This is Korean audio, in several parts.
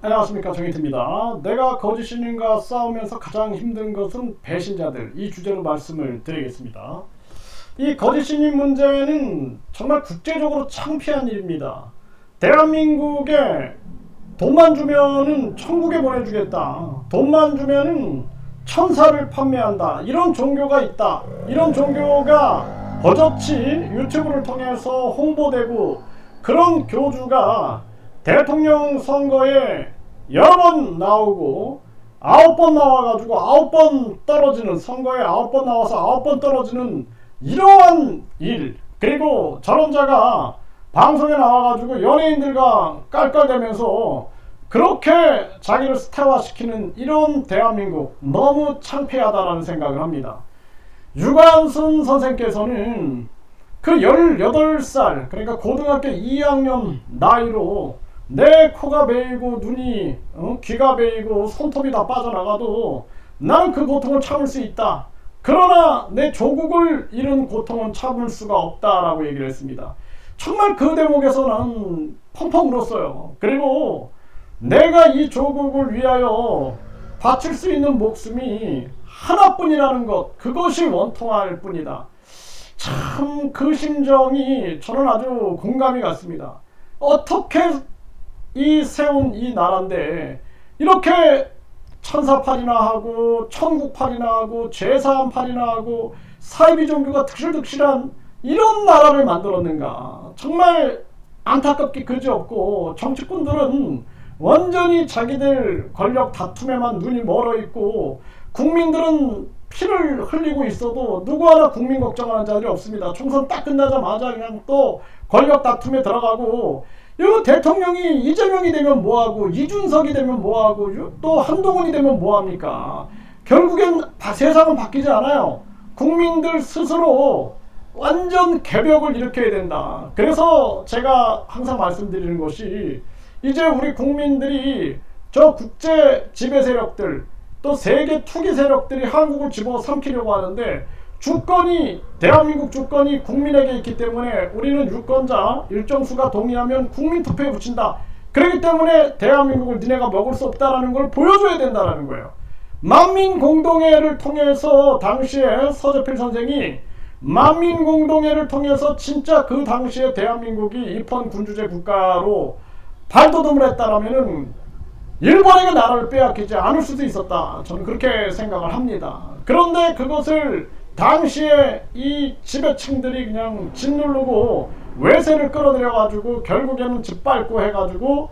안녕하십니까 정희트입니다. 내가 거짓신인과 싸우면서 가장 힘든 것은 배신자들 이 주제로 말씀을 드리겠습니다. 이 거짓신인 문제는 정말 국제적으로 창피한 일입니다. 대한민국에 돈만 주면은 천국에 보내주겠다. 돈만 주면은 천사를 판매한다. 이런 종교가 있다. 이런 종교가 버젓이 유튜브를 통해서 홍보되고 그런 교주가 대통령 선거에 여러 번 나오고 아홉 번 나와가지고 아홉 번 떨어지는 선거에 아홉 번 나와서 아홉 번 떨어지는 이러한 일 그리고 저런 자가 방송에 나와가지고 연예인들과 깔깔대면서 그렇게 자기를 스타화시키는 이런 대한민국 너무 창피하다라는 생각을 합니다. 유관순 선생께서는 그 18살 그러니까 고등학교 2학년 나이로 내 코가 베이고 눈이 어? 귀가 베이고 손톱이 다 빠져나가도 나는 그 고통을 참을 수 있다. 그러나 내 조국을 잃은 고통은 참을 수가 없다라고 얘기를 했습니다. 정말 그 대목에서 나는 펑펑 울었어요. 그리고 내가 이 조국을 위하여 바칠 수 있는 목숨이 하나뿐이라는 것 그것이 원통할 뿐이다. 참 그 심정이 저는 아주 공감이 갔습니다. 어떻게 이 세운 이 나라인데 이렇게 천사팔이나 하고 천국팔이나 하고 제사함팔이나 하고 사이비 종교가 득실득실한 이런 나라를 만들었는가 정말 안타깝게 그지없고 정치꾼들은 완전히 자기들 권력 다툼에만 눈이 멀어 있고 국민들은 피를 흘리고 있어도 누구 하나 국민 걱정하는 자들이 없습니다. 총선 딱 끝나자마자 그냥 또 권력 다툼에 들어가고 이 대통령이 이재명이 되면 뭐하고 이준석이 되면 뭐하고 또 한동훈이 되면 뭐합니까? 결국엔 세상은 바뀌지 않아요. 국민들 스스로 완전 개벽을 일으켜야 된다. 그래서 제가 항상 말씀드리는 것이 이제 우리 국민들이 저 국제 지배 세력들 또 세계 투기 세력들이 한국을 집어삼키려고 하는데 주권이 대한민국 주권이 국민에게 있기 때문에 우리는 유권자 일정 수가 동의하면 국민 투표에 붙인다. 그렇기 때문에 대한민국을 니네가 먹을 수 없다라는 걸 보여줘야 된다라는 거예요. 만민 공동회를 통해서 당시에 서재필 선생이 만민 공동회를 통해서 진짜 그 당시에 대한민국이 입헌 군주제 국가로 발돋움을 했다라면은 일본에게 나라를 빼앗기지 않을 수도 있었다. 저는 그렇게 생각을 합니다. 그런데 그것을 당시에 이 지배층들이 그냥 짓누르고 외세를 끌어들여 가지고 결국에는 짓밟고 해가지고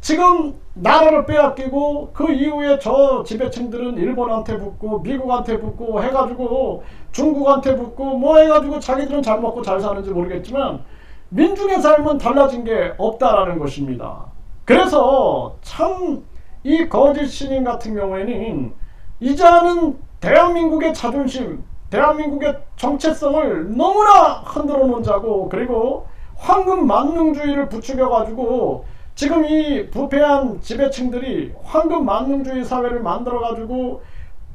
지금 나라를 빼앗기고 그 이후에 저 지배층들은 일본한테 붙고 미국한테 붙고 해가지고 중국한테 붙고 뭐 해가지고 자기들은 잘 먹고 잘 사는지 모르겠지만 민중의 삶은 달라진 게 없다라는 것입니다. 그래서 참 이 거짓 신인 같은 경우에는 이자는 대한민국의 자존심 대한민국의 정체성을 너무나 흔들어 놓은 자고 그리고 황금 만능주의를 부추겨 가지고 지금 이 부패한 지배층들이 황금 만능주의 사회를 만들어 가지고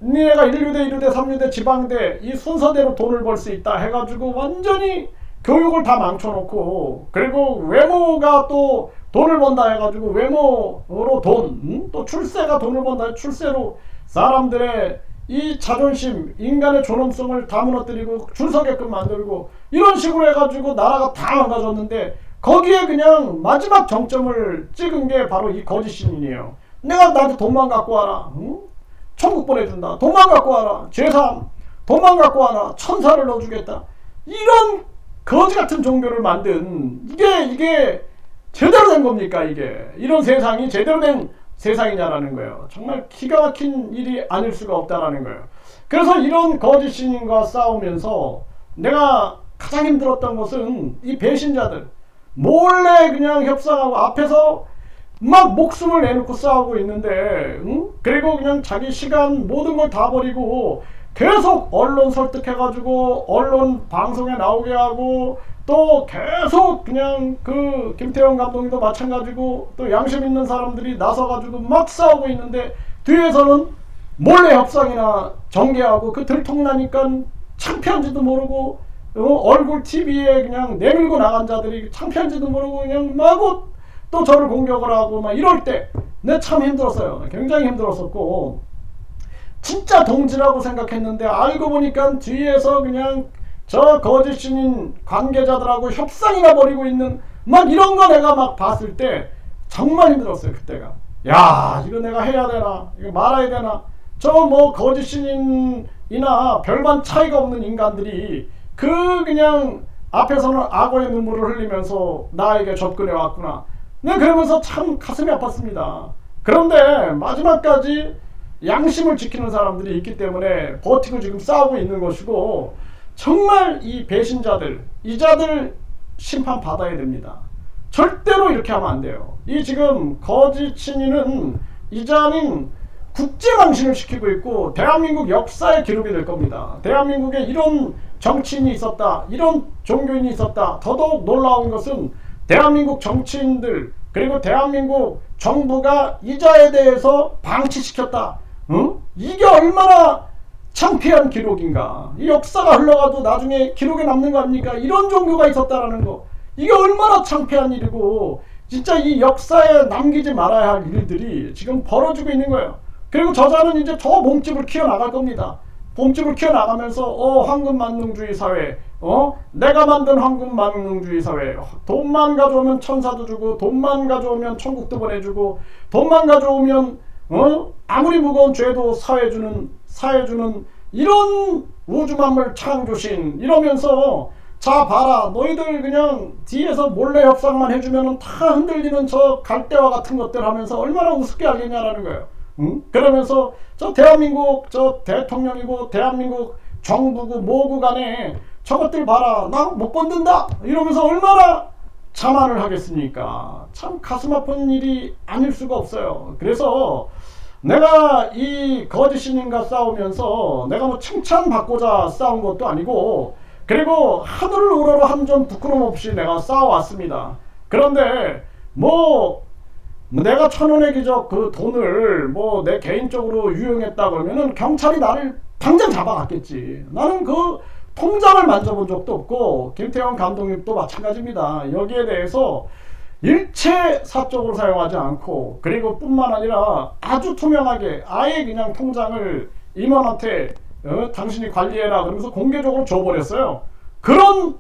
니네가 1류대 1류대 3류대 지방대 이 순서대로 돈을 벌 수 있다 해가지고 완전히 교육을 다 망쳐놓고 그리고 외모가 또 돈을 번다 해가지고 외모로 돈, 음? 또 출세가 돈을 번다 출세로 사람들의 이 자존심, 인간의 존엄성을 다 무너뜨리고 줄 서게끔 만들고 이런 식으로 해가지고 나라가 다 망가졌는데 거기에 그냥 마지막 정점을 찍은 게 바로 이 거짓 신인이에요. 내가 나한테 돈만 갖고 와라. 응? 천국 보내준다. 돈만 갖고 와라. 죄삼. 돈만 갖고 와라. 천사를 넣어주겠다. 이런 거지 같은 종교를 만든 이게 이게 제대로 된 겁니까 이게 이런 세상이 제대로 된 세상이냐라는 거예요. 정말 기가 막힌 일이 아닐 수가 없다라는 거예요. 그래서 이런 거짓 신인과 싸우면서 내가 가장 힘들었던 것은 이 배신자들 몰래 그냥 협상하고 앞에서 막 목숨을 내놓고 싸우고 있는데 응? 그리고 그냥 자기 시간 모든 걸 다 버리고 계속 언론 설득해가지고 언론 방송에 나오게 하고 또 계속 그냥 그 김태형 감독님도 마찬가지고 또 양심 있는 사람들이 나서가지고 막 싸우고 있는데 뒤에서는 몰래 협상이나 전개하고 그 들통나니까 창피한지도 모르고 어, 얼굴 TV에 그냥 내밀고 나간 자들이 창피한지도 모르고 그냥 마구 또 저를 공격을 하고 막 이럴 때 내 참 힘들었어요. 굉장히 힘들었었고 진짜 동지라고 생각했는데 알고 보니까 뒤에서 그냥 저 거짓 신인 관계자들하고 협상이나 벌이고 있는 막 이런 거 내가 막 봤을 때 정말 힘들었어요 그때가. 야 이거 내가 해야 되나? 이거 말아야 되나? 저 뭐 거짓 신인이나 별반 차이가 없는 인간들이 그 그냥 앞에서는 악어의 눈물을 흘리면서 나에게 접근해 왔구나. 네 그러면서 참 가슴이 아팠습니다. 그런데 마지막까지 양심을 지키는 사람들이 있기 때문에 버티고 지금 싸우고 있는 것이고 정말 이 배신자들 이자들 심판 받아야 됩니다. 절대로 이렇게 하면 안 돼요. 이 지금 거짓 신인은 이자는 국제망신을 시키고 있고 대한민국 역사의 기록이 될 겁니다. 대한민국에 이런 정치인이 있었다. 이런 종교인이 있었다. 더더욱 놀라운 것은 대한민국 정치인들 그리고 대한민국 정부가 이자에 대해서 방치시켰다. 응? 이게 얼마나 창피한 기록인가. 이 역사가 흘러가도 나중에 기록에 남는 거 아닙니까? 이런 종교가 있었다라는 거. 이게 얼마나 창피한 일이고 진짜 이 역사에 남기지 말아야 할 일들이 지금 벌어지고 있는 거예요. 그리고 저자는 이제 더 몸집을 키워나갈 겁니다. 몸집을 키워나가면서 어 황금만능주의 사회 어 내가 만든 황금만능주의 사회 돈만 가져오면 천사도 주고 돈만 가져오면 천국도 보내주고 돈만 가져오면 어? 아무리 무거운 죄도 사해주는 사해주는 이런 우주만물 창조신 이러면서 자 봐라 너희들 그냥 뒤에서 몰래 협상만 해주면 다 흔들리는 저 갈대와 같은 것들 하면서 얼마나 우습게 알겠냐라는 거예요. 응? 그러면서 저 대한민국 저 대통령이고 대한민국 정부고 뭐고 간에 저것들 봐라 나 못 건든다 이러면서 얼마나 자만을 하겠습니까? 참 가슴 아픈 일이 아닐 수가 없어요. 그래서 내가 이 거짓신인과 싸우면서 내가 뭐 칭찬받고자 싸운 것도 아니고 그리고 하늘을 우러러 한 점 부끄럼 없이 내가 싸워왔습니다. 그런데 뭐 내가 천원의 기적 그 돈을 뭐 내 개인적으로 유용했다 그러면은 경찰이 나를 당장 잡아갔겠지. 나는 그 통장을 만져본 적도 없고 김태형 감독님도 마찬가지입니다. 여기에 대해서 일체 사적으로 사용하지 않고 그리고 뿐만 아니라 아주 투명하게 아예 그냥 통장을 임원한테 어, 당신이 관리해라 그러면서 공개적으로 줘버렸어요. 그런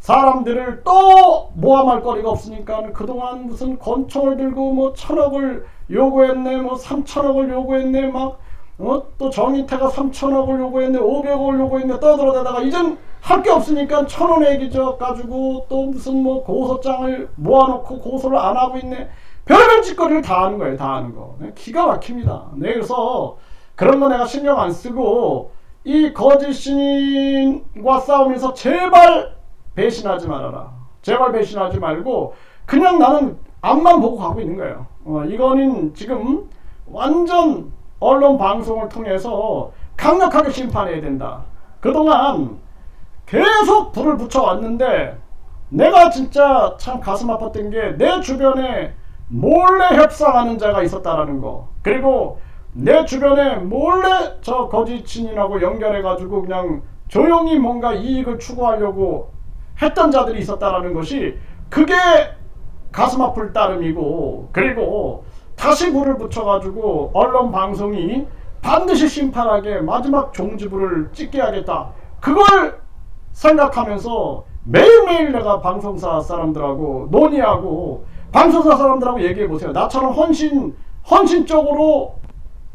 사람들을 또 모함할 거리가 없으니까 그동안 무슨 권총을 들고 뭐 천억을 요구했네 뭐 삼천억을 요구했네 막 어? 또 정인태가 3천억을 요구했네 500억을 요구했네 떠들어대다가 이젠 할 게 없으니까 천원의 기적 가지고 또 무슨 뭐 고소장을 모아놓고 고소를 안 하고 있네. 별별 짓거리를 다 하는 거예요 다 하는 거. 네, 기가 막힙니다. 네, 그래서 그런 거 내가 신경 안 쓰고 이 거짓 신인과 싸우면서 제발 배신하지 말아라. 제발 배신하지 말고 그냥 나는 앞만 보고 가고 있는 거예요. 어, 이거는 지금 완전 언론 방송을 통해서 강력하게 심판해야 된다. 그동안 계속 불을 붙여왔는데 내가 진짜 참 가슴 아팠던 게 내 주변에 몰래 협상하는 자가 있었다라는 거. 그리고 내 주변에 몰래 저 거짓친인하고 연결해가지고 그냥 조용히 뭔가 이익을 추구하려고 했던 자들이 있었다라는 것이 그게 가슴 아플 따름이고 그리고 다시 불을 붙여가지고 언론 방송이 반드시 심판하게 마지막 종지부를 찍게 하겠다. 그걸 생각하면서 매일매일 내가 방송사 사람들하고 논의하고 방송사 사람들하고 얘기해 보세요. 나처럼 헌신 헌신적으로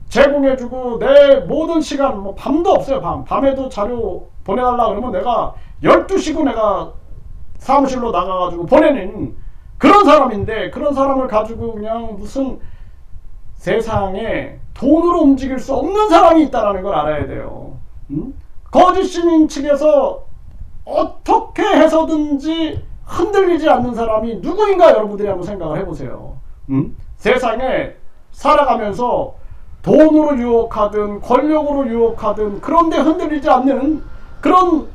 제공해주고 내 모든 시간 뭐 밤도 없어요. 밤 밤에도 자료 보내달라 그러면 내가 12시고 내가 사무실로 나가가지고 보내는 그런 사람인데 그런 사람을 가지고 그냥 무슨 세상에 돈으로 움직일 수 없는 사람이 있다는 걸 알아야 돼요. 음? 거짓 신인 측에서 어떻게 해서든지 흔들리지 않는 사람이 누구인가 여러분들이 한번 생각을 해보세요. 음? 세상에 살아가면서 돈으로 유혹하든 권력으로 유혹하든 그런데 흔들리지 않는 그런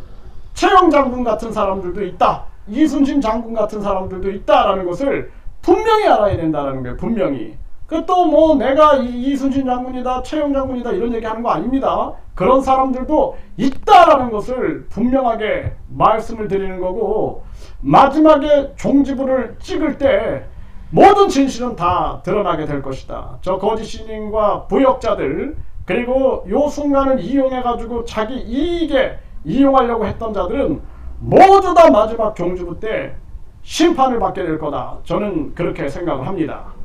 최영 장군 같은 사람들도 있다. 이순신 장군 같은 사람들도 있다라는 것을 분명히 알아야 된다는 거예요. 분명히. 그또뭐 내가 이순신 장군이다 최영 장군이다 이런 얘기하는 거 아닙니다. 그런 사람들도 있다라는 것을 분명하게 말씀을 드리는 거고 마지막에 종지부를 찍을 때 모든 진실은 다 드러나게 될 것이다. 저 거짓 신인과 부역자들 그리고 요 순간을 이용해 가지고 자기 이익에 이용하려고 했던 자들은 모두 다 마지막 경주부 때 심판을 받게 될 거다. 저는 그렇게 생각을 합니다.